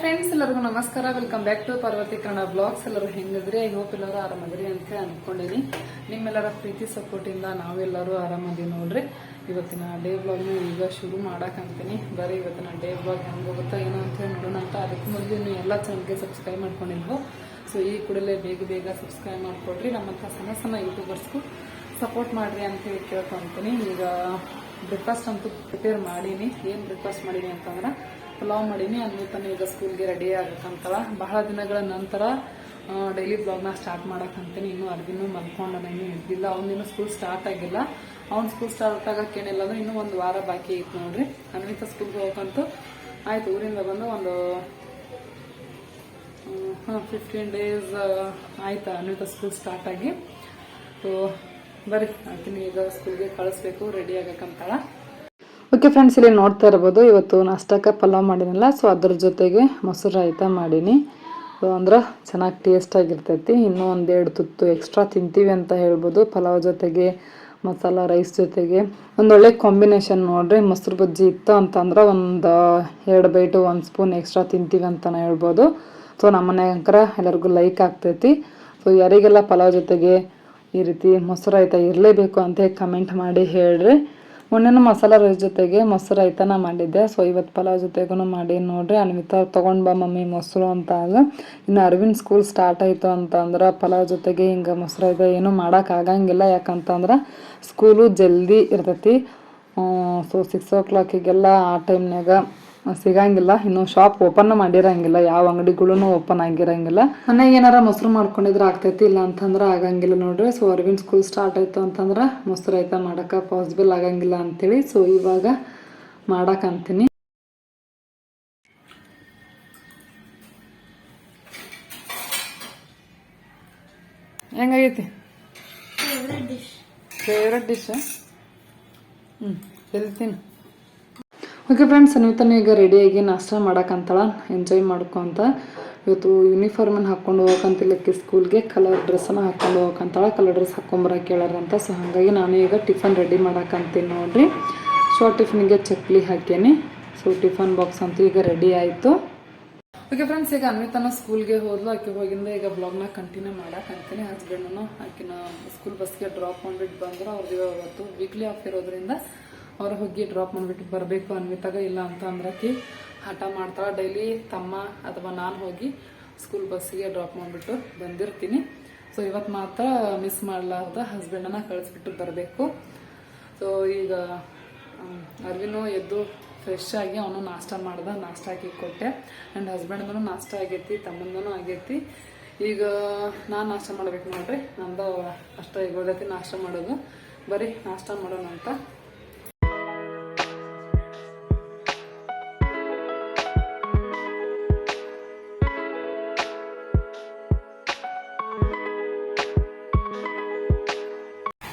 Friends ಎಲ್ಲರಿಗೂ ನಮಸ್ಕಾರ. Welcome back to Parvathi Kannada blogs ಎಲ್ಲರೂ ಹೆಂಗಿದ್ರಿ? ಐ ಹೋಪ್ ಎಲ್ಲರೂ ಆರಾಮದ್ರಿ ಅಂತ ಅನ್ಕೊಂಡಿನಿ. ನಿಮ್ಮೆಲ್ಲರ ಪ್ರೀತಿ ಸಪೋರ್ಟಿಂದ ನಾವೆಲ್ಲರೂ ಆರಾಮದಿ ನೋಡ್ರಿ. ಇವತ್ತಿನ ಡೇ ಬ್ಲಾಗ್ನ ಈಗ ಶುರು ಅಂತೀನಿ. ಬರೀ ಇವತ್ತಿನ ಡೇ ಬ್ಲಾಗ್ ಹೆಂಗ್ ಹೋಗುತ್ತಾ ಏನೋ ಅಂತ ಹೇಳಿ ನೋಡೋಣ ಅಂತ. ಅದಕ್ಕೆ ಮೊದಲು ನೀವು ಎಲ್ಲ ಚಾನಲ್ಗೆ ಸಬ್ಸ್ಕ್ರೈಬ್ ಮಾಡ್ಕೊಂಡಿಲ್ವೋ? ಸೊ ಈ ಕೂಡಲೇ ಬೇಗ ಬೇಗ ಸಬ್ಸ್ಕ್ರೈಬ್ ಮಾಡ್ಕೊಡ್ರಿ. ನಮ್ಮಂಥ ಸಣ್ಣ ಸಣ್ಣ ಯೂಟ್ಯೂಬರ್ಸ್ಗೂ ಸಪೋರ್ಟ್ ಮಾಡ್ರಿ ಅಂತ ಹೇಳಿ ಕೇಳ್ಕೊಂತೀನಿ. ಈಗ ಬ್ರೇಕ್ಫಾಸ್ಟ್ ಅಂತೂ ಪ್ರಿಪೇರ್ ಮಾಡೀನಿ. ಏನು ಬ್ರೇಕ್ಫಾಸ್ಟ್ ಮಾಡೀನಿ ಅಂತಂದ್ರೆ ಪಲಾವ್ ಮಾಡೀನಿ ಅನ್ವಿತನ ಈಗ ಸ್ಕೂಲ್ಗೆ ರೆಡಿ ಆಗಕ್ಕಂತಳ ಬಹಳ ದಿನಗಳ ನಂತರ ಡೈಲಿ ಬ್ಲಾಗ್ನ ಸ್ಟಾರ್ಟ್ ಮಾಡಕ್ಕಂತೀನಿ. ಇನ್ನೂ ಅರ್ಧಿನ ಮಲ್ಕೊಂಡು ನಾನು ಇದ್ದಿಲ್ಲ. ಅವನಿನ್ನೂ ಸ್ಕೂಲ್ ಸ್ಟಾರ್ಟ್ ಆಗಿಲ್ಲ. ಅವ್ನ ಸ್ಕೂಲ್ ಸ್ಟಾರ್ಟ್ ಆಗಕ್ಕೇನಿಲ್ಲ ಅಂದ್ರೆ ಇನ್ನೂ ಒಂದು ವಾರ ಬಾಕಿ ಐತೆ ನೋಡ್ರಿ. ಅನ್ವಿತ ಸ್ಕೂಲ್ಗೆ ಹೋಗಕ್ಕಂತೂ ಆಯ್ತು. ಊರಿಂದ ಬಂದು ಒಂದು ಫಿಫ್ಟೀನ್ ಡೇಸ್ ಆಯ್ತಾ ಅನ್ವಿತ ಸ್ಕೂಲ್ ಸ್ಟಾರ್ಟ್ ಆಗಿ. ಸೊ ಬರ್ರಿ. ಆಕಿನ ಈಗ ಸ್ಕೂಲ್ಗೆ ಕಳಿಸ್ಬೇಕು ರೆಡಿ ಆಗಕ್ಕಂತಾಳ. ಓಕೆ ಫ್ರೆಂಡ್ಸ್ ಇಲ್ಲಿ ನೋಡ್ತಾ ಇರ್ಬೋದು, ಇವತ್ತು ನಾಷ್ಟಕ್ಕೆ ಪಲಾವ್ ಮಾಡಿನಲ್ಲ ಸೊ ಅದ್ರ ಜೊತೆಗೆ ಮೊಸರು ರಾಯ್ತ ಮಾಡೀನಿ. ಸೊ ಅಂದ್ರೆ ಚೆನ್ನಾಗಿ ಟೇಸ್ಟಾಗಿರ್ತೈತಿ ಇನ್ನೂ ಒಂದೆರಡು ತುತ್ತು ಎಕ್ಸ್ಟ್ರಾ ತಿಂತೀವಿ ಅಂತ ಹೇಳ್ಬೋದು. ಪಲಾವ್ ಜೊತೆಗೆ, ಮಸಾಲ ರೈಸ್ ಜೊತೆಗೆ. ಒಂದೊಳ್ಳೆ ಕಾಂಬಿನೇಷನ್ ನೋಡ್ರಿ, ಮೊಸರು ಬಜ್ಜಿ ಇತ್ತು ಅಂತಂದ್ರೆ ಒಂದು ಎರಡು ಬೈಟು ಒಂದು ಸ್ಪೂನ್ ಎಕ್ಸ್ಟ್ರಾ ತಿಂತೀವಿ ಅಂತಲೇ ಹೇಳ್ಬೋದು. ಸೊ ನಮ್ಮ ಮನೆಯಂಕರ ಎಲ್ಲರಿಗೂ ಲೈಕ್ ಆಗ್ತೈತಿ. ಸೊ ಯಾರಿಗೆಲ್ಲ ಪಲಾವ್ ಜೊತೆಗೆ ಈ ರೀತಿ ಮೊಸರು ಆಯ್ತಾ ಇರಲೇಬೇಕು ಅಂತ ಕಮೆಂಟ್ ಮಾಡಿ ಹೇಳ್ರಿ. ಮೊನ್ನೆನೂ ಮಸಾಲ ರೈಸ್ ಜೊತೆಗೆ ಮೊಸರು ರೈತನ ಮಾಡಿದ್ದೆ. ಸೊ ಇವತ್ತು ಪಲಾವ್ ಜೊತೆಗೂ ಮಾಡಿ ನೋಡ್ರಿ. ಅನ್ವಿತ ತೊಗೊಂಡು ಬಾ ಮಮ್ಮಿ ಮೊಸರು ಅಂತ ಇನ್ನು ಅರವಿಂದ್ ಸ್ಕೂಲ್ ಸ್ಟಾರ್ಟ್ ಆಯಿತು ಅಂತಂದ್ರೆ ಪಲಾವ್ ಜೊತೆಗೆ ಹಿಂಗೆ ಮೊಸರು ರೈತ ಏನೂ ಮಾಡೋಕ್ಕಾಗಂಗಿಲ್ಲ ಯಾಕಂತಂದ್ರೆ ಸ್ಕೂಲು ಜಲ್ದಿ ಇರ್ತೈತಿ. ಸೊ ಸಿಕ್ಸ್ ಓ ಕ್ಲಾಕಿಗೆಲ್ಲ ಆ ಟೈಮ್ನಾಗ ಸಿಗಂಗಿಲ್ಲ. ಇನ್ನು ಶಾಪ್ ಓಪನ್ ಮಾಡಿರಂಗಿಲ್ಲ. ಯಾವ ಅಂಗಡಿಗಳು ಓಪನ್ ಆಗಿರಂಗಿಲ್ಲ. ಮನೆಗೆ ಏನಾರ ಮೊಸರು ಮಾಡ್ಕೊಂಡಿದ್ರೆ ಆಗ್ತೈತಿ ಇಲ್ಲ ಅಂತಂದ್ರೆ ಆಗಂಗಿಲ್ಲ ನೋಡ್ರಿ. ಸೊ ಅರವಿಂದ್ ಸ್ಕೂಲ್ ಸ್ಟಾರ್ಟ್ ಆಯ್ತು ಅಂತಂದ್ರೆ ಮೊಸರು ಆಯ್ತಾ ಮಾಡಕ್ಕೆ ಪಾಸಿಬಲ್ ಆಗಂಗಿಲ್ಲ ಅಂತೇಳಿ. ಸೊ ಇವಾಗ ಮಾಡಕ್ಕಂತೀನಿ ಹೆಂಗಾಗೈತಿ? ಫೇವ್ರೆಟ್ ಡಿಶ್ ಹ್ಞೂ ಹೇಳ್ತೀನಿ. ಓಕೆ ಫ್ರೆಂಡ್ಸ್ ಅನ್ವಿತನ ಈಗ ರೆಡಿಯಾಗಿ ನಾಷ್ಟ ಮಾಡೋಕ್ಕಂತಳ. ಎಂಜಾಯ್ ಮಾಡ್ಕೊಂತ ಇವತ್ತು ಯೂನಿಫಾರ್ಮನ್ನು ಹಾಕ್ಕೊಂಡು ಹೋಗಕ್ಕಂತಿಲ್ಲಕ್ಕೆ ಸ್ಕೂಲ್ಗೆ ಕಲರ್ ಡ್ರೆಸ್ಸನ್ನು ಹಾಕ್ಕೊಂಡು ಹೋಗೋಕ್ಕಂತಾಳ ಕಲರ್ ಡ್ರೆಸ್ ಹಾಕ್ಕೊಂಬರಕ್ಕೆ ಕೇಳಾರಂತ ಸೊ ಹಾಗಾಗಿ ನಾನು ಈಗ ಟಿಫನ್ ರೆಡಿ ಮಾಡೋಕ್ಕಂತೀನಿ ನೋಡಿರಿ. ಸೊ ಟಿಫನ್ಗೆ ಚಕ್ಲಿ ಹಾಕೇನಿ ಸೊ ಟಿಫನ್ ಬಾಕ್ಸ್ ಅಂತೂ ಈಗ ರೆಡಿ ಆಯಿತು. ಓಕೆ ಫ್ರೆಂಡ್ಸ್ ಈಗ ಅನ್ವಿತನ ಸ್ಕೂಲ್ಗೆ ಹೋದ್ಲು. ಆಕೆ ಹೋಗಿಂದ ಈಗ ಬ್ಲಾಗ್ನ ಕಂಟಿನ್ಯೂ ಮಾಡೋಕ್ಕಂತೀನಿ. ಹಸ್ಬೆಂಡನ್ನು ಆಕಿನ ಸ್ಕೂಲ್ ಬಸ್ಗೆ ಡ್ರಾಪ್ ಮಾಡಿಬಿಟ್ಟು ಬಂದರು. ಅವ್ರದ್ದು ಇವತ್ತು ವೀಕ್ಲಿ ಆಫ್ ಇರೋದ್ರಿಂದ ಅವ್ರು ಹೋಗಿ ಡ್ರಾಪ್ ಮಾಡ್ಬಿಟ್ಟು ಬರಬೇಕು ಅನ್ವಿತಾಗ, ಇಲ್ಲ ಅಂತ ಅಂದ್ರಕಿ ಹಠ ಮಾಡ್ತಾಳೆ. ಡೈಲಿ ತಮ್ಮ ಅಥವಾ ನಾನು ಹೋಗಿ ಸ್ಕೂಲ್ ಬಸ್ಸಿಗೆ ಡ್ರಾಪ್ ಮಾಡಿಬಿಟ್ಟು ಬಂದಿರ್ತೀನಿ. ಸೊ ಇವತ್ತು ಮಾತ್ರ ಮಿಸ್ ಮಾಡಲಾರ್ದ ಹಸ್ಬೆಂಡನ್ನ ಕಳಿಸ್ಬಿಟ್ಟು ಬರಬೇಕು. ಸೊ ಈಗ ಅರ್ವಿನೂ ಎದ್ದು ಫ್ರೆಶ್ ಆಗಿ ಅವನು ನಾಷ್ಟ ಮಾಡ್ದ, ನಾಷ್ಟ ಹಾಕಿ ಕೊಟ್ಟೆ. ಆ್ಯಂಡ್ ಹಸ್ಬೆಂಡ್ದೂ ನಾಷ್ಟ ಆಗೈತಿ ತಮ್ಮಂದೂ ಆಗೈತಿ. ಈಗ, ನಾನು ನಾಷ್ಟ ಮಾಡ್ಬೇಕು ನೋಡ್ರಿ. ನಂದು ಅಷ್ಟ ಈಗ ನಾಷ್ಟ ಮಾಡೋದು. ಬರೀ ನಾಷ್ಟ ಮಾಡೋಣ ಅಂತ.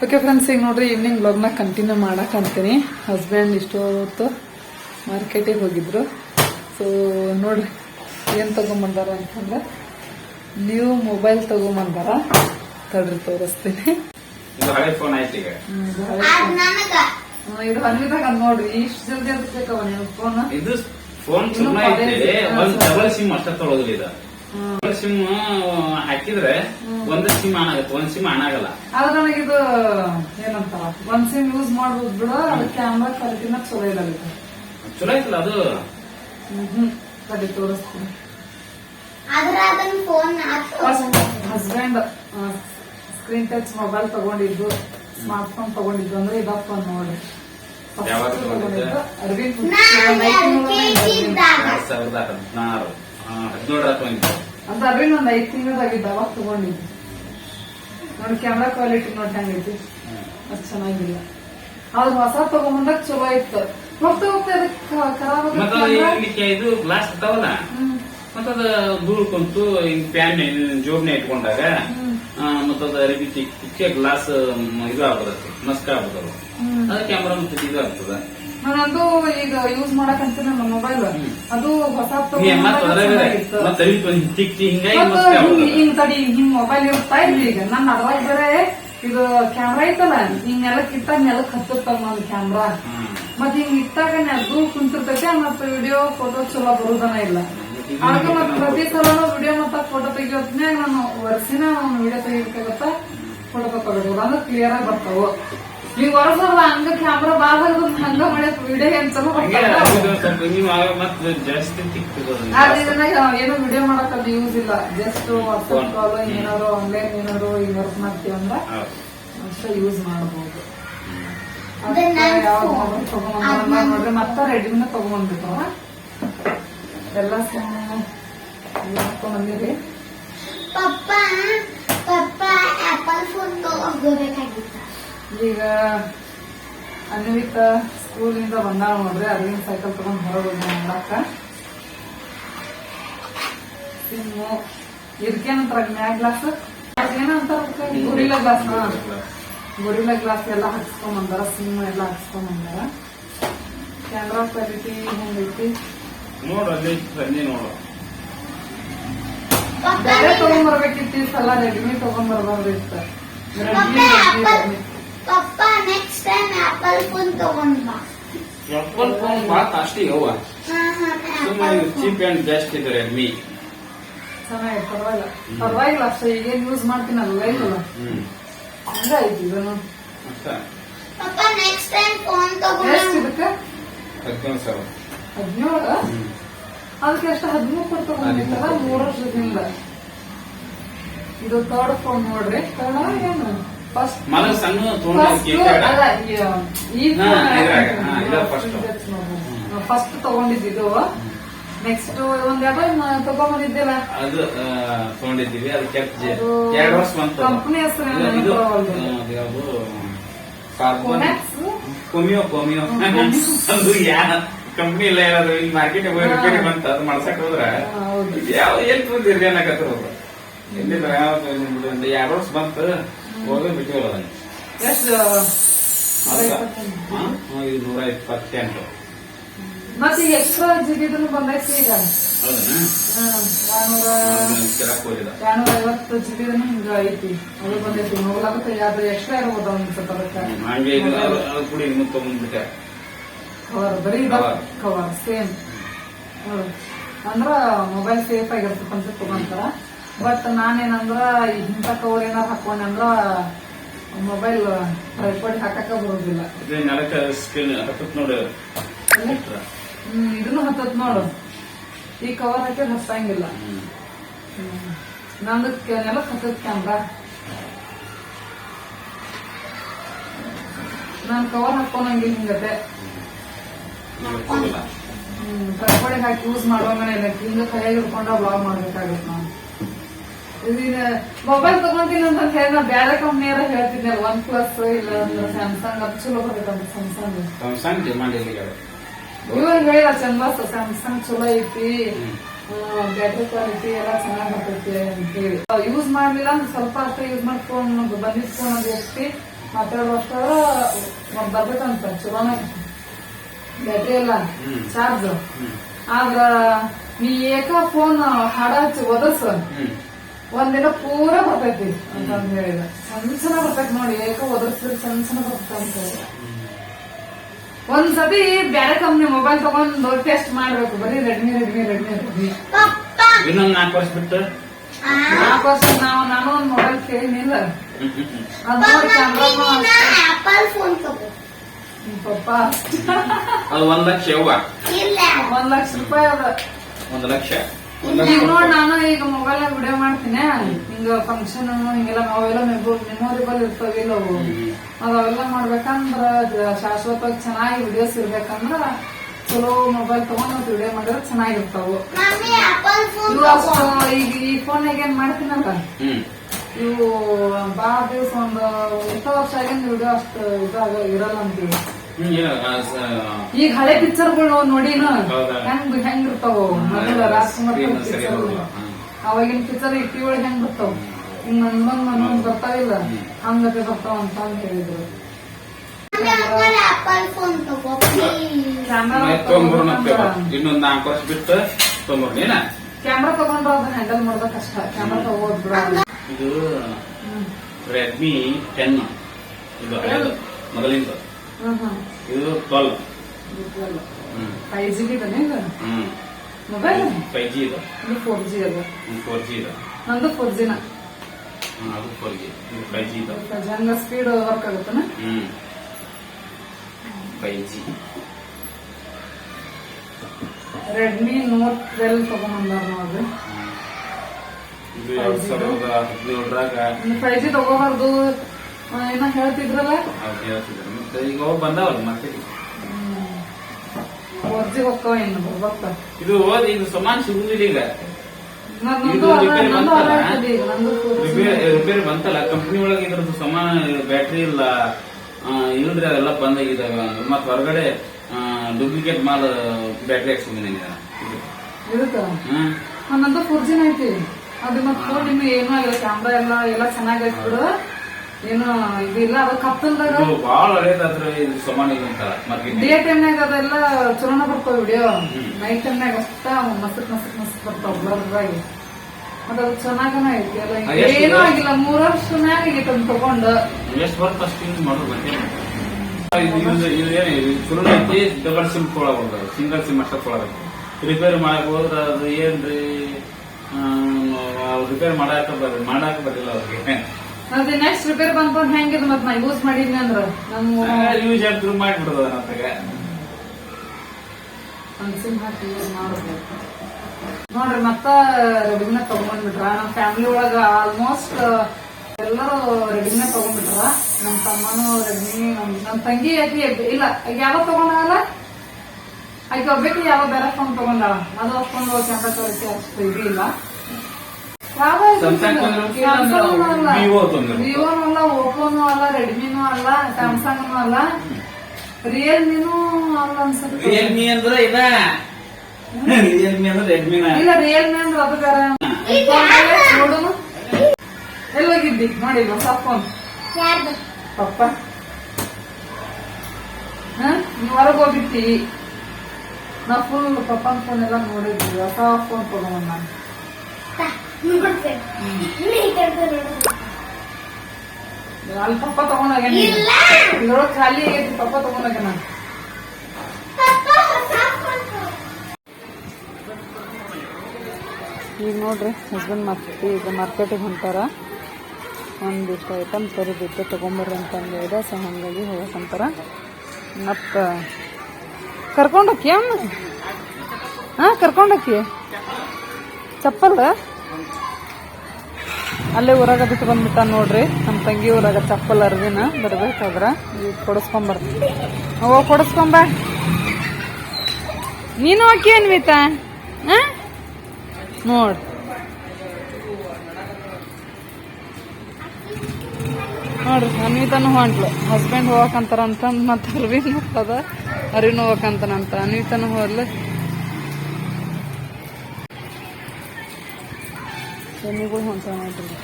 ಓಕೆ ಫ್ರೆಂಡ್ಸ್ ಈಗ ನೋಡ್ರಿ ಈವ್ನಿಂಗ್ ಬ್ಲಾಗ್ನ ಕಂಟಿನ್ಯೂ ಮಾಡಕ್ ಅಂತೀನಿ. ಹಸ್ಬೆಂಡ್ ಇಷ್ಟೊತ್ತು ಮಾರ್ಕೆಟಿಗೆ ಹೋಗಿದ್ರು. ಸೊ ನೋಡ್ರಿ ಏನು ತಗೊಂಬಂದಾರ ಅಂತಂದ್ರೆ ನ್ಯೂ ಮೊಬೈಲ್ ತಗೊಂಬಂದಾರ. ತಡ್ರಿ ತೋರಿಸ್ತೀನಿ. ಇದು ಹಂಗಿದಾಗ ನೋಡ್ರಿ ಇಷ್ಟು ಜಲ್ದಿ ಫೋನ್ ಇದು ಫೋನ್ ಸುಮ್ಮನೆ ಡಬಲ್ ಸಿಮ್ ಅಷ್ಟೇ ತೊಳೋದಿಲ್ಲ ಸಿಮ್ ಹಾಕಿದ್ರೆ ಒಂದು ಸಿಮ್ ಆನ್ ಆಗುತ್ತೆ ಒಂದ್ ಸಿಮ್ ಆನ್ ಆಗಲ್ಲ. ಆದ್ರೆ ಇದು ಏನಂತಾರ ಒಂದ್ ಸಿಮ್ ಯೂಸ್ ಮಾಡ್ಬೋದು ಬಿಡು ಅದು ಕ್ಯಾಮ್ರಾ ಕ್ವಾಲಿಟಿನ ಚಲೋ ಇಲ್ಲ ಇದು ಚಲೋ ಐತಲ್ಲ ಅದು? ಹ್ಮ್ ಹ್ಮ್. ತಡಿ ತೋರಿಸ್ತೀನಿ. ಆದ್ರೆ ಅದನ್ನ phone husband screen touch mobile ತಗೊಂಡಿದ್ದು ಸ್ಮಾರ್ಟ್ ಫೋನ್ ತಗೊಂಡಿದ್ದು ಅಂದ್ರೆ ಇದಪ್ಪ ನೋಡಿ. First ಯಾವಾಗ ತಗೊಂಡಿದ್ದು? ತಗೊಂಡಿದ್ದು ಅರವಿಂದ್ ಸಾವಿರದ ಹದಿನಾರು. ಹದಿನೇಳರ ಅಂತ ಅರವಿಂದ್ ಒಂದ್ ಐದ್ ತಿಂಗಳದಾಗಿದ್ದ ಅವಾಗ ತಗೊಂಡಿದ್ದೆ. ನೋಡಿ ಕ್ಯಾಮ್ರಾ ಕ್ವಾಲಿಟಿ ನೋಡಿ ಹೆಂಗೈತಿ ಅಷ್ಟ್ ಚೆನ್ನಾಗಿಲ್ಲ. ಆದ್ರೆ ಹೊಸ ತಗೊಂಬಂದಾಗ ಚಲೋ ಇತ್ತು. ಹೋಗ್ತಾ ಹೋಗ್ತಾ ಅದಕ್ಕೆ ಖರಾಬ್ ಮತ್ತ ಇದು ಗ್ಲಾಸ್ ಇರ್ತಾವಲ್ಲ? ಮತ್ತದ ಧೂಳು ಕುಂತು ಹಿಂಗ್ ಪ್ಯಾನ್ ಜೋಬ್ನೆ ಇಟ್ಕೊಂಡಾಗ ಮತ್ತದ ಅರಿಬಿ ಚಿಕ್ಕ ಗ್ಲಾಸ್ ಇದು ಆಗ್ಬಿಡತ್ತೆ ಮಸ್ಕ ಆಗ್ಬಿಡಲ್ಲ ಅದ ಕ್ಯಾಮ್ರಾ ಮತ್ತೆ ಇದು ಆಗ್ತದ. ನಾನದು ಈಗ ಯೂಸ್ ಮಾಡಕಂತ ನನ್ನ ಮೊಬೈಲ್ ಅದು ಹೊಸ ಹಿಂಗ್ ತಡಿ ಹಿಂಗ್ ಮೊಬೈಲ್ ಇರ್ತಾ ಇಲ್ಲ ಈಗ. ನನ್ನ ಅದ್ರಾಗ ಬೇರೆ ಇದು ಕ್ಯಾಮ್ರಾ ಐತಲ್ಲ ಹಿಂಗ್ ನೆಲಕ್ ಇಟ್ಟಾಗ ನೆಲಕ್ ಹತ್ತಿರ್ತಾವ ನನ್ ಕ್ಯಾಮ್ರಾ ಮತ್ ಹಿಂಗ್ ಇಟ್ಟಾಗ ನೆದ್ದು ಕುಂತಿರ್ತೈತೆ ಮತ್ತ ವಿಡಿಯೋ ಫೋಟೋ ಚಲೋ ಬರುದನ ಇಲ್ಲ. ಆಗ ಮತ್ ಪ್ರತಿ ಸಲ ವಿಡಿಯೋ ಮತ್ತ ಫೋಟೋ ತೆಗಿಯೋದ್ನಾಗ ನಾನು ವರ್ಷಿನ ಅವ್ನು ವಿಡಿಯೋ ತೆಗಿಬೇಕಾಗತ್ತ ಫೋಟೋ ತಗೋಬೇಕು ಅಂದ್ರೆ ಕ್ಲಿಯರ್ ಆಗಿ ಬರ್ತಾವು. ಈಗ ವರ್ಷದ ಹಂಗ ಕ್ಯಾಮ್ರಾ ಬಾಗ ಹಂಗ ಮಾಡಕ್ ವಿಡಿಯೋ ಏನ್ ಚಲೋ ಅದು ಏನು ವಿಡಿಯೋ ಮಾಡಕ್ ಅದು ಯೂಸ್ ಇಲ್ಲ ಜಸ್ಟ್ ವಾಟ್ಸ್ಆಪ್ ಕಾಲ್ ಏನಾದ್ರು ಆನ್ಲೈನ್ ಏನಾದ್ರು ಈಗ ವರ್ಕ್ ಮಾಡ್ತೀವಿ ಅಂದ್ರ ಅಷ್ಟ ಯೂಸ್ ಮಾಡಬಹುದು ನೋಡ್ರಿ ಮತ್ತ ರೆಡ್ಮಿನ ತಗೊಂಡ್ಬಿಟ್ಟಾವ ಎಲ್ಲ ತಗೊಂಡ್ಬಂದಿರಿ ಪಪ್ಪ ಪಪ್ಪ ಆಪಲ್ ಫೋನ್ ತಗೋಬೇಕಾಗಿತ್ತ ಈಗ ಅನ್ವಿತ ಸ್ಕೂಲಿಂದ ಬಂದಾಳ ನೋಡ್ರಿ ಅಲ್ಲಿಂದ ಸೈಕಲ್ ತಗೊಂಡು ಹೊರಗೆ ನೋಡಕ್ಕ ಮಾಡಾಕ ಸಿಮ್ಮು ಇದಕ್ಕೇನಂತಾರ ಮ್ಯಾಗ್ ಗ್ಲಾಸ್ ಏನಂತಾರ ಗುರಿಲ ಗ್ಲಾಸ್ ಹಾ ಗುರಿಲ ಗ್ಲಾಸ್ ಎಲ್ಲ ಹಾಕ್ಸ್ಕೊಂಡ್ ಬಂದಾರ ಸಿಮ್ ಎಲ್ಲ ಹಾಕ್ಸ್ಕೊಂಡ್ ಬಂದಾರ ಕ್ಯಾಮ್ರಾ ಕ್ವಾಲಿಟಿ ಹೆಂಗೈತಿ? ನೋಡು ಅಲ್ಲಿ ನೋಡು. ಬೇರೆ ತಗೊಂಡ್ಬರ್ಬೇಕಿತ್ತು ಈ ಸಲ ರೆಡ್ಮಿ ತಗೊಂಡ್ಬರ್ಬಾರ್ದಿತ್ತು ರೆಡ್ಮಿ ರೆಡ್ಮಿ ರೆಡ್ಮಿ ಪಪ್ಪ ನೆಕ್ಸ್ಟ್ ಟೈಮ್ ಆಪಲ್ ಫೋನ್ ತಗೊಂಡ್ ಬಾ ಆಪಲ್ ಫೋನ್ ಭಾಳ ಕಾಸ್ಟ್ಲಿ ಯವ್ವ. ಹಾ ಹಾ ಸುಮ್ಮನೆ ಚೀಪ್ ಅಂಡ್ ಬೆಸ್ಟ್ ಇದೆ ರೆಡ್ಮಿ ಚೆನ್ನಾಗಿ ಪರವಾಗಿಲ್ಲ. ಪರವಾಗಿಲ್ಲ ಅಷ್ಟೇ ಈಗೇನು ಯೂಸ್ ಮಾಡ್ತೀನಲ್ಲ ಹ್ಮ್. ಹಂಗಾಯ್ತು ಅಷ್ಟ ಪಪ್ಪ ನೆಕ್ಸ್ಟ್ ಟೈಮ್ ಫೋನ್ ಎಷ್ಟು ತಗೊಂಡ್ ಇದಕ್ಕೆ? ಹದಿನೇಳು ಸಾವಿರ. ಹದಿನೇಳು? ಅದಕ್ಕೆ ಅಷ್ಟು ಹದಿಮೂರು ಕೊಟ್ಟು ಮೂರು ವರ್ಷದಿಂದ. ಇದು ಥರ್ಡ್ ಫೋನ್ ನೋಡ್ರಿ. ಏನು ಫಸ್ಟ್ ಮಗ ಸಣ್ಣ. ಫಸ್ಟ್ ತಗೊಂಡಿದ್ದು ನೆಕ್ಸ್ಟ್ ಒಂದ್ ಎರಡು ತಗೊಂಬಂದಿದ್ದಿಲ್ಲ ಅದು ತಗೊಂಡಿದ್ದೀವಿ. ಅದು ಕೆಪ್ ಎರಡು ವರ್ಷ ಬಂತು ಕಂಪ್ನಿ ಹೆಸರು? ಕೊಮಿಯೋ ಕೊಮಿಯೋ ಅದು ಯಾ ಕಂಪ್ನಿ ಇಲ್ಲ ಯಾರು ಇಲ್ಲಿ ಮಾರ್ಕೆಟ್ ಹೋಗಿ ರಿಪೇರಿ ಬಂತ ಅದು ಮಾಡ್ಸಕ್ ಹೋದ್ರ ಯಾವ ಎಲ್ಲಿ ಬಂದಿರಿ ಏನಾಗತ್ರ ಎಲ್ಲಿದ್ರ ಯಾವ ಒಂದು ಎರಡು ವರ್ಷ ಬಂತು. ಹೋಗಿ ಬಿಟ್ಟಿವಲ್ಲ ಎಷ್ಟು ಇದು ನೂರ ಇಪ್ಪತ್ತೆಂಟು. ಮತ್ತೆ ಎಕ್ಸ್ಟ್ರಾ ಜಿಗಿದ್ರು ಬಂದೈತಿ ಈಗ. ಐವತ್ತು ಹಿಂಗ ಐತಿ. ಅದು ಬಂದೈತಿ. ಯಾವ್ದು ಎಕ್ಸ್ಟ್ರಾ ಇರ್ಬೋದು ಅನ್ಸುತ್ತೆ ಅದಕ್ಕೆ. ಕವರ್ ಬರೀ. ಕವರ್ ಸೇಮ್ ಅಂದ್ರ ಮೊಬೈಲ್ ಸೇಫ್ ಆಗಿರ್ತಕ್ಕಂಥ ತಗೊಂತಾರ. ಬಟ್ ನಾನೇನಂದ್ರ ಇಂಥ ಕವರ್ ಏನಾರ ಹಾಕೊಂಡ್ರ ಅಂದ್ರ ಮೊಬೈಲ್ ಟ್ರೈಪಾಡ್ ಹಾಕಕ ಬರೋದಿಲ್ಲ. ಇದು ನೆಲಕ್ಕೆ ಸ್ಕ್ರೀನ್ ಹತ್ತತ್ ನೋಡು. ಹ್ಮ್ ಇದನ್ನು ಹತ್ತತ್ ನೋಡು. ಈ ಕವರ್ ಹಾಕಿ ಹತ್ತಂಗಿಲ್ಲ. ನಂದು ಕೆ- ಹತ್ತದ ಕ್ಯಾಮ್ರಾ ನಾನ್ ಕವರ್ ಹಾಕೊಂಡಂಗಿಲ್ಲ ಹಿಂಗತೆ. ಹ್ಮ್ ಕರ್ಪಡೆ ಹಾಕಿ ಯೂಸ್ ಮಾಡುವಾಗ ಹಿಂಗ ಕೈಯಾಗಿ ಹಿಡ್ಕೊಂಡ ಬ್ಲಾಗ್ ಮಾಡ್ಬೇಕಾಗತ್ತೆ ನಾನು. ಮೊಬೈಲ್ ತಗೊಂತೀನಿ ಅಂತ ಹೇಳಿ ನಾ ಬೇರೆ ಕಂಪ್ನಿಯರ ಹೇಳ್ತೀನಿ ಒನ್ ಪ್ಲಸ್ ಇಲ್ಲ ಅಂದ್ರೆ ಸ್ಯಾಮ್ಸಂಗ್ ಅದು ಚಲೋ ಬರ್ತೈತಂತ ಸ್ಯಾಮ್ಸಂಗ್ ಸ್ಯಾಮ್ಸಂಗ್ ಡಿಮಾಂಡ್ ಇಲ್ಲ. ಇವಾಗ ಹೇಳಿದ ಚಂದ ಸ್ಯಾಮ್ಸಂಗ್ ಚಲೋ ಐತಿ. ಬ್ಯಾಟ್ರಿ ಕ್ವಾಲಿಟಿ ಎಲ್ಲ ಚೆನ್ನಾಗ್ ಬರ್ತೈತಿ ಅಂತ ಹೇಳಿ ಯೂಸ್ ಮಾಡ್ಲಿಲ್ಲ ಅಂದ್ರೆ ಸ್ವಲ್ಪ ಅಷ್ಟೇ ಯೂಸ್ ಮಾಡಿ ಫೋನ್ ಬಂದಿದ್ ಫೋನ್ ಅದು ಎತ್ತಿ ಮಾತಾಡುವಷ್ಟಾರ ಬರ್ಬೇಕಂತ ಚಲೋನ ಬ್ಯಾಟ್ರಿ ಎಲ್ಲ. ಚಾರ್ಜ್. ಆದ್ರ ನೀ ಏಕ ಫೋನ್ ಹಾಡ ಹಚ್ಚಿ ಒದರ್ಸ. ಒಂದಿನ ಪೂರ ಬರ್ತೈತಿ ಅಂತ ಅಂದ್ ಹೇಳಿದ ಸಣ್ಣ ಸಣ್ಣ ಬರ್ತೈತಿ ನೋಡಿ ಏಕ ಒದರ್ಸಿದ್ರೆ ಸಣ್ಣ ಸಣ್ಣ ಬರ್ತೈತಿ ಅಂತ ಒಂದ್ಸತಿ ಒಂದ್ ಸತಿ ಬ್ಯಾರೆ ಕಂಪ್ನಿ ಮೊಬೈಲ್ ತಗೊಂಡು ಟೆಸ್ಟ್ ಮಾಡ್ಬೇಕು ಬರೀ ರೆಡ್ಮಿ ರೆಡ್ಮಿ ರೆಡ್ಮಿ ರೆಡ್ಮಿ ಇನ್ನೊಂದ್ ನಾಲ್ಕು ವರ್ಷ ಬಿಟ್ಟು? ಆ, ನಾಲ್ಕು ವರ್ಷ ನಾವು ನಾನು ಒಂದ್ ಮೊಬೈಲ್ ಕೇಳಿನಿಲ್ಲ. ಪಪ್ಪ ಅದು ಒಂದ್ ಲಕ್ಷ ಒಂದ್ ಲಕ್ಷ ರೂಪಾಯಿ ಅದ. ಒಂದ್ ಲಕ್ಷ? ನೋಡ್ ನಾನು ಈಗ ಮೊಬೈಲ್ ವಿಡಿಯೋ ಮಾಡ್ತೀನಿ. ಹಿಂಗ ಫಂಕ್ಷನ್ ಹಿಂಗೆಲ್ಲ ಅವೆಲ್ಲ ಮೆಮೊರಿಬಲ್ ಇರ್ತಾವಿಲ್ಲ ಅವು ಅವೆಲ್ಲ ಮಾಡ್ಬೇಕಂದ್ರ ಶಾಶ್ವತವಾಗಿ ಚೆನ್ನಾಗಿ ವಿಡಿಯೋಸ್ ಇರ್ಬೇಕಂದ್ರ ಚಲೋ ಮೊಬೈಲ್ ತಗೊಂಡ್ ವಿಡಿಯೋ ಮಾಡಿದ್ರೆ ಚೆನ್ನಾಗಿರ್ತಾವು. ಈಗ ಈ ಫೋನ್ ಏನ್ ಮಾಡ್ತೀನಲ್ಲ? ಹ್ಮ್. ಇವು ಬಾಳ ದಿವ್ಸ ಒಂದು ಎಷ್ಟೋ ವರ್ಷ ಆಗಿಂದ ವಿಡಿಯೋ ಅಷ್ಟು ಇದಾಗ ಇರಲ್ಲ ಅಂತೀವಿ. ಈಗ ಹಳೆ ಪಿಕ್ಚರ್ಗಳು ನೋಡಿನ? ಹೆಂಗ್ ಹೆಂಗ್ ಇರ್ತಾವ? ಮೊದಲ ರಾಜ್ಕುಮಾರ್ ಪಿಕ್ಚರ್ ಅವಾಗಿನ ಪಿಕ್ಚರ್ ಇಟ್ಟಿ ಒಳಗೆ ಹೆಂಗ್ ಬರ್ತಾವ? ಹಿಂಗ್ ನನ್ಮಂದ್ ನನ್ಮಂದ್ ಬರ್ತಾವಿಲ್ಲ ಹಂಗ ಹಂಗತೆ ಬರ್ತಾವ ಅಂತ ಅಂತ ಹೇಳಿದ್ರು. ಇನ್ನೊಂದ್ ನಾಲ್ಕು ವರ್ಷ ಬಿಟ್ಟು ತೊಗೊಂಬರೋಣ ಏನ? ಕ್ಯಾಮ್ರಾ ತಗೊಂಡ್ರ ಅದನ್ನ ಹ್ಯಾಂಡಲ್ ಮಾಡೋದ ಕಷ್ಟ ಕ್ಯಾಮ್ರಾ ತಗೋದ್ ಬಿಡ. ಇದು ರೆಡ್ಮಿ ಟೆನ್ ಇದು ಮೊದಲಿಂದ. ಇದು ಟ್ವೆಲ್ ಫೈವ್ ಜಿ ಬಿ ಹ್ಮ್. ಮೊಬೈಲ್ ಫೈವ್ ಜಿ ಇದೆ. ಇದು ಫೋರ್ ಜಿ ಅದ. ಫೋರ್ ಜಿ ಇದೆ. ನಂದು ಫೋರ್ ಜಿನ ಅದು ಫೋರ್ ಜಿ ಇದು ಫೈವ್ ಜಿ ಇದೆ. ಹಂಗ ಸ್ಪೀಡ್ ವರ್ಕ್ ಆಗುತ್ತನ? ಹ್ಮ್. Five G Redmi note twelve ತಗೊಂಬಂದಾರ ನೋಡ್ರಿ ಇದು ಎರಡ್ ಸಾವಿರದ ಹದಿನೇಳರಾಗ ಫೈವ್ ಜಿ ತಗೋಬಾರ್ದು. ಏನ ಹೇಳ್ತಿದ್ರಲ್ಲ? ಹೇಳ್ತಿದ್ರು. ಮತ್ತೆ ಈಗ ಅವು ಬಂದವಲ್ಲ ಜಿ ಹೋಗ್ತಾವ ಇದು ಓದಿ ಇದು ಸಮಾನ ಸಿಗುದಿಲ್ಲ ಈಗ. ಇದು ರಿಪೇರಿ ಬಂತಲ್ಲ? ಅದ ಆಗ್ತದೆ ಈಗ, ನಂದು 4G. ರಿಪೇರಿ ರಿಪೇರಿ ಬಂತಲ್ಲ? ಕಂಪ್ನಿ ಒಳಗೆ ಇದ್ರದ್ದು ಸಮಾನ ಬ್ಯಾಟ್ರಿ ಇಲ್ಲ. ಇಲ್ರಿ ಅದೆಲ್ಲ ಬಂದಾಗಿದ್ದಾವೆ ಮತ್ತೆ ಹೊರಗಡೆ ಡೂಪ್ಲಿಕೇಟ್ ಮಾಲ್ ಬ್ಯಾಟ್ರಿ ಆ, ನಂದು ಫೋರ್ ಜಿನ ಐತಿ ಅದು ಮತ್ತೆ ಫೋನ್ ನಿಮ್ಗೆ ಏನೂ ಆಗಿಲ್ಲ. ಕ್ಯಾಮ್ರಾ ಎಲ್ಲ ಎಲ್ಲ ಚೆನ್ನಾಗೈತಿ ಬಿಡು ಏನು ಇದಿಲ್ಲ ಅದು ಹಳೇದಾದ್ರೆ ಸಮಾನ ಇಲ್ಲ ಡೇ ಟೈಮ್ನಾಗ ಅದೆಲ್ಲ ಚಲೋನ ಬರ್ತಾವ ವಿಡಿಯೋ ನೈಟ್ ಟೈಮ್ನಾಗ ಅಷ್ಟ ಬರ್ತಾವ ಮತ್ತೆ ಅದು ಚೆನ್ನಾಗನ ಐತಿ ಎಲ್ಲ ಆ, ಏನೂ ಇದೆ? ಆಗಿಲ್ಲ ಮೂರ್ ವರ್ಷ ಮ್ಯಾಗ ಆಗೈತೆ ಅದನ್ನ ತಗೊಂಡು. ಎಷ್ಟು ಬರ್ತ ಅಷ್ಟು ಮಾಡೋದು ಚಲೋ ಐತಿ ಡಬಲ್ ಸಿಮ್ ತೊಗೊಳಬಹುದು ಸಿಂಗಲ್ ಸಿಮ್ ಅಷ್ಟ ರಿಪೇರ್ ರಿಪೇರಿ ಮಾಡಕ್ ಹೋದ್ರ ಅದು ಏನ್ರಿ ರಿಪೇರ್ ಮಾಡಾಕ ಬರ್ರಿ ಮಾಡಾಕ ಬರಲಿಲ್ಲ ಅವ್ರಿಗೆ. ಅದೇ ನೆಕ್ಸ್ಟ್ ರಿಪೇರ್ ಬಂತು ಹೆಂಗಿದ್ ಮತ್ ನಾ ಯೂಸ್ ಮಾಡಿದ್ನಿ ಅಂದ್ರ? ನಮ್ಮ ಯೂಸ್ ಆಗ್ತದೆ ಮಾಡ್ಬಿಡೋದ ನತ್ತಾಗ ಒಂದ್ ಸಿಮ್ ಹಾಕಿ ಯೂಸ್ ಮಾಡ್ಬೇಕು. ನೋಡ್ರಿ ಮತ್ತ ರೆಡಿಮೇಡ್ ತಗೊಂಡ್ಬಿಟ್ರ ನಮ್ ಫ್ಯಾಮಿಲಿ ಒಳಗ ಆಲ್ಮೋಸ್ಟ್ ಎಲ್ಲರೂ ರೆಡಿಮೇಡ್ ತಗೊಂಡ್ಬಿಟ್ರ. ನಮ್ಮ ತಮ್ಮನು ರೆಡ್ಮಿ ನಮ್ಮ ನಮ್ ತಂಗಿ ಆಕಿ ಇಲ್ಲ ಯಾವಾಗ ಯಾವ ತಗೊಂಡಾಗಲ್ಲ ಆಕಿ ಒಬ್ಬಕ್ಕೆ ಯಾವ ಬೇರೆ ಫೋನ್ ತಗೊಂಡಾಳ? ಅದು ಅಷ್ಟೊಂದು ಕ್ವಾಲಿಟಿ ಅಷ್ಟು ಇದು ಇಲ್ಲ. Samsung ವಿವೋನು ಅಲ್ಲ ಓಪೋನು ಅಲ್ಲ ರೆಡ್ಮಿನೂ ಅಲ್ಲ ಸ್ಯಾಮ್ಸಂಗ್ನು ಅಲ್ಲ. ರಿಯಲ್ಮಿನೂ ಅಲ್ಲ ಅನ್ಸುತ್ತೆ. ರಿಯಲ್ಮಿ ಅಂದ್ರೆ ಇದ ರಿಯಲ್ಮಿ ಅಂದ್ರೆ ರೆಡ್ಮಿನ ಇಲ್ಲ ರಿಯಲ್ಮಿ ಅಂದ್ರೆ ಅದಕ್ಕಾರ ನೋಡುನು ಎಲ್ಲಿ ಹೋಗಿದ್ದಿ ನೋಡಿ ಹೊಸ ಫೋನ್. ಪಪ್ಪ. ನೀವ್ ಹೊರಗೆ ಹೋಗಿತ್ತಿ ನಾ ಫುಲ್ ಪಪ್ಪನ ಫೋನ್ ಎಲ್ಲ ನೋಡಿದ್ವಿ. ಹೊಸ ಫೋನ್ ತಗೊಂಡ್ ನಾನು ನೋಡ್ತೇನೆ ನೀ ಕರ್ಕೊಂಡು ನೋಡು. ಅಲ್ಲಿ ಪಪ್ಪ ತಗೊಂಡಾಗೇನಿ ಇಲ್ಲ! ಇದ್ರೊಳಗೆ ಖಾಲಿ ಆಗೈತಿ ಪಪ್ಪ ತಗೊಂಡಾಗ ನಾನು. ಈಗ ನೋಡ್ರಿ ಹಸ್ಬೆಂಡ್ ಮಾರ್ಕೆಟ್ ಈಗ ಮಾರ್ಕೆಟಿಗೆ ಹೊಂಟಾರ. ಒಂದಿಷ್ಟು ಐಟಮ್ ತರಿದಿದ್ದು ತಗೊಂಬರ್ರಿ ಅಂತಂದು ಹೇಳಿದೆ ಸೊ ಹಾಗಾಗಿ ಹೋಗಕ್ಕಂತಾರ ಮತ್ತು ಹಾಂ ಕರ್ಕೊಂಡೋಕ್ಕಿ ಚಪ್ಪಲ್? ಅಲ್ಲೇ ಊರಾಗ ಬಿಟ್ಟು ಬಂದ್ಬಿಟ್ಟ ನೋಡ್ರಿ. ನಮ್ಮ ತಂಗಿ ಊರಾಗ ಚಪ್ಪಲ್ ಅರ್ವಿನ ಬರ್ಬೇಕಾದ್ರ ಈಗ ಕೊಡಿಸ್ಕೊಂಬರ್ತೀನಿ ಅವ ಕೊಡಿಸ್ಕೊಂಬ. ನೀನು ಹಾಕಿ ಅನ್ವಿತಾ? ನೋಡ್. ನೋಡ್ರಿ, ಅನ್ವಿತಾನು ಹೊಂಟ್ಲು. ಹಸ್ಬೆಂಡ್ ಹೋಗಕಂತಾರ ಅಂತಂದ್ ಮತ್ತೆ ಅರ್ವಿನ್ ಹೋಗ್ತದ ಅರ್ವಿನ್ ಹೋಗಕಂತಾನಂತ. ಅನ್ವಿತಾನು ಹೋದ್ಲು. ಎಮ್ಮಿಗಳು ಹೊಂಟಾವ ನೋಡ್ರಿ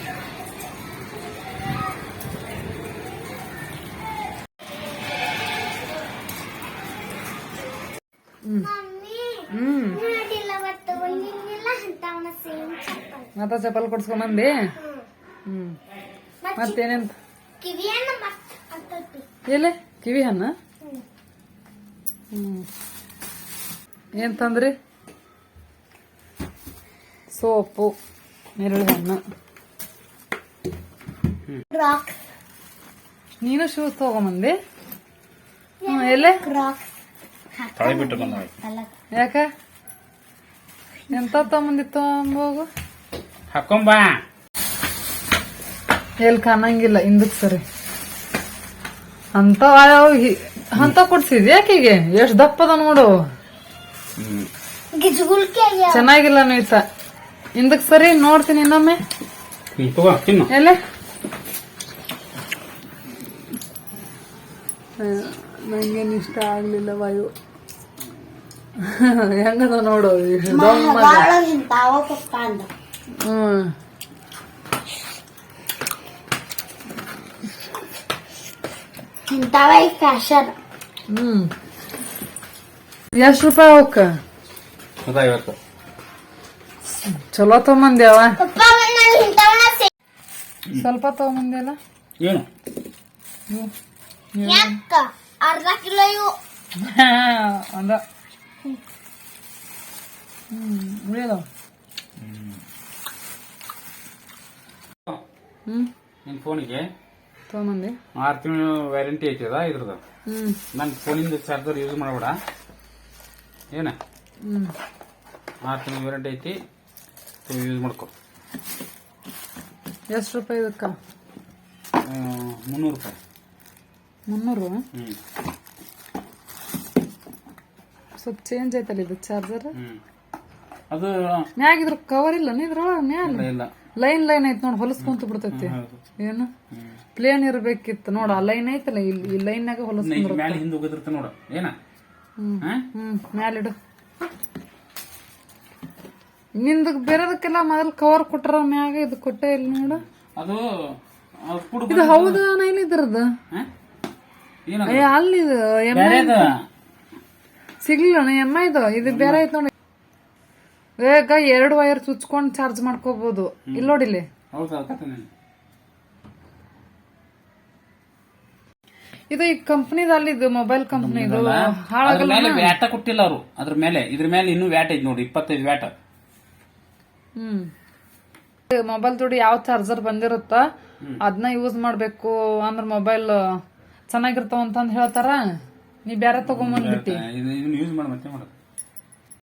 ಮತ್ತೆ ಒಂದಿನಿಲ್ಲ ಅಂತವನ ಸೇಮ್ ಚಪ್ಪಲ್ ಮತ್ತ ಚಪ್ಪಲ್ ಕೊಡ್ಸ್ಕೊಂಬಂದಿ ಹ್ಮ್ ಮತ್ತೇನೇನ್ ಎಲೆ ಕಿವಿ ಹಣ್ಣ ಹ್ಮ್ ಏನ್ ತಂದ್ರಿ ಸೋಪು ನೆರಳು ಹಣ್ಣು ನೀನು ಶೂಸ್ ತಗೊಂಬಂದಿ. ಎಲೆ? ಬಿಟ್ಟು ಬಂದ ಯಾಕ? ಎಂತ ತಗೊಂಬಂದಿತ್ತು ಅಂಬೋಗು ಹಾಕೊಂಬ. ಎಲ್ಲಿ ಕಾಣಂಗಿಲ್ಲ ಹಿಂದಕ್ ಸರಿ. ಅಂತ ಅಂತ ಕೊಡ್ಸಿದ್ ಯಾಕಿಗೆ ಎಷ್ಟ್ ದಪ್ಪದ ನೋಡು. ಚೆನ್ನಾಗಿಲ್ಲ ನೀತ ಹಿಂದಕ್ ಸರಿ ನೋಡ್ತೀನಿ ಇನ್ನೊಮ್ಮೆ. ಎಲ್ಲ ತಗೋ ತಿನ್ನು. ಎಲೆ? ನಂಗೇನ್ ಇಷ್ಟ ಆಗ್ಲಿಲ್ಲ ವಾಯು. ಹೆಂಗದ ನೋಡು ಹ್ಮ್. ಹ್ಮ್. ಎಷ್ಟ್ ರೂಪಾಯಿ ಅವಕ್ಕ? ಐವತ್ತು. ಚಲೋ ತಗೊಂಬಂದ್ಯಾವ? ಸ್ವಲ್ಪ ತಗೊಂಬಂದೇಲ ಏನು? ಯಾಕ? ಅರ್ಧ ಕಿಲೋ ಇವು. ಅಂದ. ಹ್ಮ್ ಹ್ಮ್. ನಿನ್ ಫೋನಿಗೆ? ತಗೊಂಬಂದಿ. ಆರು ತಿಂಗಳು ವ್ಯಾರಂಟಿ ಐತದ ಇದ್ರದು ಹ್ಮ್. ನನ್ನ ಫೋನಿಂದ ಚಾರ್ಜರ್ ಯೂಸ್ ಮಾಡಬೇಡ. ಏನ? ಹ್ಮ್. ಆರು ತಿಂಗಳು ವ್ಯಾರಂಟಿ ಐತಿ. ಯೂಸ್ ಮಾಡ್ಕೊ. ಎಷ್ಟು ರೂಪಾಯಿ ಇದಕ್ಕ? ಮುನ್ನೂರು ರೂಪಾಯಿ. ಮುನ್ನೂರು? ಸ್ವಲ್ಪ ಚೇಂಜ್ ಐತಲ್ಲ ಇದು ಚಾರ್ಜರ್ ಅದು ಮ್ಯಾಗ ಇದ್ರ ಕವರ್ ಇಲ್ಲ ಇದ್ರೊಳಗ ಮ್ಯಾಲ? ಇಲ್ಲ, ಲೈನ್ ಲೈನ್ ಐತ್ ನೋಡ್ ಹೊಲಸ್ಕೊಂತ ಬಿಡ್ತೈತಿ. ಏನು? ಪ್ಲೇನ್ ಇರ್ಬೇಕಿತ್ತು ನೋಡ ಆ ಲೈನ್ ಐತಲ್ಲ ಇಲ್ಲಿ ಈ ಲೈನ್ನಾಗ ಹೊಲಸ್ಕೊಂಡ್ ಈಗ ಮ್ಯಾಲೆ ಹಿಂದೆ ಹೋಗಿರ್ತ ನೋಡ ಏನ? ಹ್ಮ್ ಮ್ಯಾಲಿಡು ನಿಂದ ಬೇರೆದಕ್ಕೆಲ್ಲ ಮೊದಲ್ ಕವರ್ ಕೊಟ್ಟರ ಮ್ಯಾಗ ಇದು ಕೊಟ್ಟೆ ಇಲ್ಲ ನೋಡು. ಅದು ಇದು ಹೌದು ಇಲ್ಲ ಇದ್ರದ್ದು ಹಾ? ಏ ಅಲ್ಲಿ ಇದು ಎಂ ಐ. ಸಿಗ್ಲಿಲ್ಲ ಎಂ ಐದು ಇದು. ಬೇರೆ ಐತ್ ನೋಡಿ. ಬೇಗ ಎರಡು ವೈರ್ ಚುಚ್ಕೊಂಡ್ ಚಾರ್ಜ್ ಮಾಡ್ಕೋಬಹುದು ಇಲ್ಲಿ. ನೋಡಿಲ್ಲಿ ಇದು ಈ ಕಂಪ್ನಿದ ಅಲ್ಲಿ ಇದು ಮೊಬೈಲ್ ಕಂಪ್ನಿ ಇದು ಹಾಳಾಗಲ್ಲ ವ್ಯಾಟ ಕೊಟ್ಟಿಲ್ಲ ಅವರು. ಅದ್ರ ಮೇಲೆ ಇದ್ರ ಮೇಲೆ ಇನ್ನೂ ವ್ಯಾಟ್ ಐತಿ ನೋಡಿ ಇಪ್ಪತ್ತೈದು ವ್ಯಾಟ್. ಹ್ಮ್. ಮೊಬೈಲ್ ದುಡ್ಡು ಯಾವ ಚಾರ್ಜರ್ ಬಂದಿರುತ್ತ ಅದನ್ನ ಯೂಸ್ ಮಾಡ್ಬೇಕು ಅಂದ್ರೆ ಮೊಬೈಲ್ ಚೆನ್ನಾಗಿರ್ತಾವ ಅಂತಂದ್ ಹೇಳ್ತಾರ. ನೀ ಬೇರೆ ತಗೊಂಬಂದ್ಬಿಟ್ಟಿ. ಯೂಸ್